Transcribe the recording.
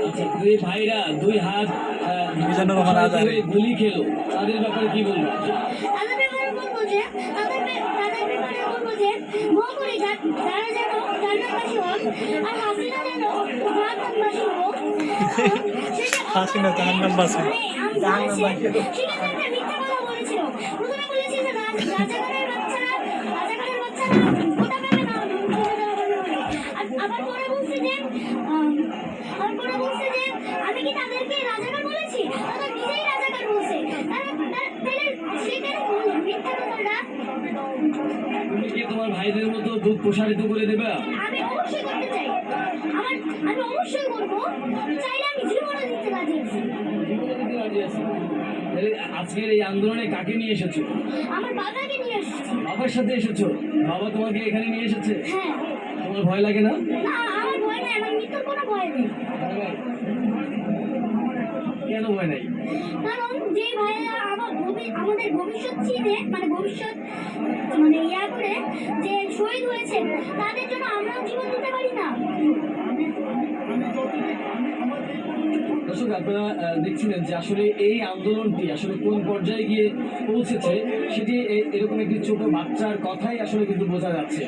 আচ্ছা দুই ভাইরা দুই হাত গুলি খেলো। তাদের ব্যাপারে কি বলব? তাদের ব্যাপারে বলব যে তাদের বে- তাদের তুমি কি তোমার ভাইদের মতো দুধ প্রসারিত করে দেবে? আমি অবশ্যই করতে চাই। আমার আমি অবশ্যই করব। চাইলে আমি জীবনও দিতে রাজি আছি। তাহলে আজকের এই আন্দোলনে কাকে নিয়ে এসেছ? আমার বাবাকে নিয়ে আসছি বাবার সাথে এসেছ? বাবা তোমাকে এখানে নিয়ে এসেছে? হ্যাঁ। তোমার ভয় লাগে না? না আমার ভয় নেই। আমার মৃত্যুর কোনো ভয় নেই। কেন ভয় নাই? কারণ যে ভাইয়েরা আমার আমাদের ভবিষ্যৎ চিনে মানে ভবিষ্যৎ মানে ইয়া করে যে শহীদ হয়েছে তাদের জন্য আমরাও জীবন দিতে পারি না। দর্শক আপনারা দেখছিলেন যে আসলে এই আন্দোলনটি আসলে কোন পর্যায়ে গিয়ে পৌঁছেছে সেটি এরকম একটি ছোট বাচ্চার কথাই আসলে কিন্তু বোঝা যাচ্ছে।